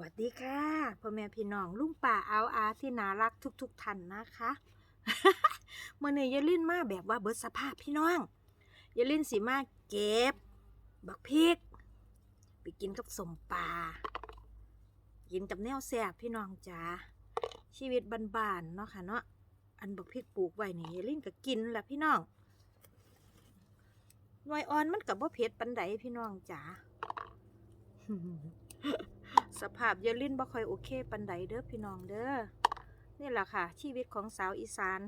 วัสดีค่ะพ่อแม่พี่น้องลุงป่าเอาอาที่น่ารักทุกๆท่านนะคะเมื่อเนี้ยยลินมาแบบว่าเบิดสภาพพี่น้องยลินสิมาเก็บ บักพริก ไปกินกับสมปลากินกับแนวแซ่บพี่น้องจ๋าชีวิตบ้านๆเนาะค่ะเนาะอันบักพริกปลูกไว้นี่ยยลินก็กินแหละพี่น้องหน่วยอ่อนมันกับบ่เผ็ดปันใดพี่น้องจ๋า สภาพเยาลินบ่ค่อยโอเคปันใดเด้อพี่น้องเด้อนี่แหละค่ะ ชีวิตของสาวอีสาน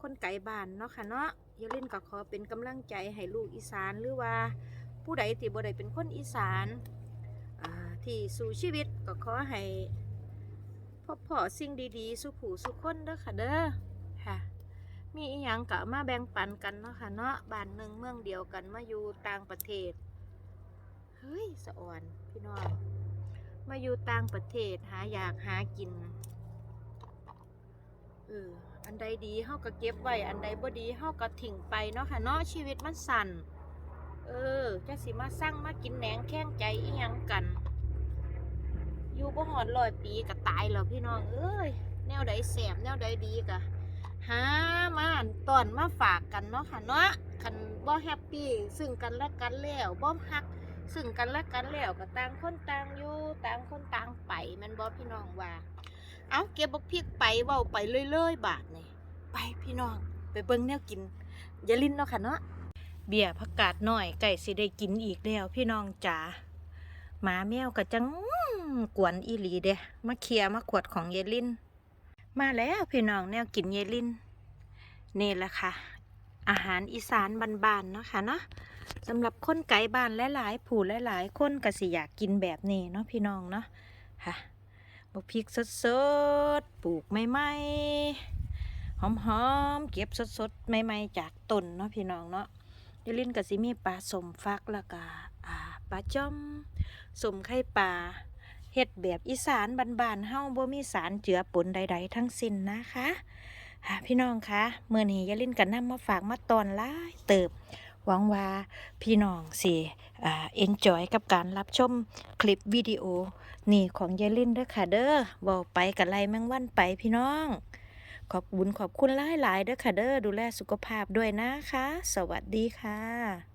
คนไกลบ้านเนาะค่ะเนาะเยาลินก็ขอเป็นกำลังใจให้ลูกอีสานหรือว่า ผู้ใดที่บ่ได้เป็นคนอีสานที่สู่ชีวิตก็ขอให้พบพอสิ่งดีๆสุผู้สุคนเด้อค่ะเด้อค่ะมีอีหยังก็มาแบ่งปันกันเนาะค่ะเนาะบ้านหนึ่งเมืองเดียวกันมาอยู่ต่างประเทศ เฮ้ยสะอ่อนพี่น้อง มาอยู่ต่างประเทศหาอยากหากิน เออ อันใดดีเฮาก็เก็บไว้ อันใดบ่ดีเฮาก็ทิ้งไปเนาะค่ะเนาะชีวิตมันสั่น เออจะสิมาสร้างมากินแหนงแข้งใจอีหยังกัน อยู่บ่หอดร้อยปีก็ตายแล้วพี่น้อง เอ้ย แนวใดแสบแนวใดดีก็หามาตอนมาฝากกันเนาะค่ะเนาะคันบ่แฮปปี้ซึ่งกันและกันแล้วบ่ฮัก ซึ่งกันและกันแล้วก็ต่างคนต่างอยู่ต่างคนต่างไปมันบอพี่น้องว่า เอาเก็บบักพริกไปเว้าไปเรื่อยๆบาทนี่ไปพี่น้อง ไปเบิ่งแนวกินอย่าลิ้นเนาะค่ะเนาะเบี้ยผักกาดหน่อยไก่สิได้กินอีกแล้ว พี่น้องจ๋าหมาแมวก็จังกวนอีหลีเด้มาเคลียมาขวดของเยลิน มาแล้วพี่น้องแนวกินเยลินนี่แหละค่ะ อาหารอีสานบ้านๆเนาะค่ะเนาะสำหรับคนไกลบ้านหลายๆ ผู้หลายๆ คนก็สิอยากกินแบบนี้เนาะพี่น้องเนาะค่ะบกพริกสดๆปลูกใหม่ๆหอมๆเก็บสดๆใหม่ๆจากต้นเนาะพี่น้องเนาะยลินก็สิมีปลาสมฟักแล้วก็ปลาจ้อมสมไข่ปลาเฮ็ดแบบอีสานบ้านๆเฮาบ่มีสารเจือปนใด ๆ ทั้งสิ้นนะคะ ค่ะพี่น้องคะเมื่อนี้ยายลินกันำมาฝากมาตอนหลาเติบ หวังว่าพี่น้องสิเอ็นจอยกับการรับชมคลิปวิดีโอ นี่ของยายลินเด้อค่ะเด้อบอกไปกับไรแมงวันไปพี่น้อง ขอบคุณขอบคุณหลายๆเด้อค่ะเด้อดูแลสุขภาพด้วยนะคะ สวัสดีค่ะ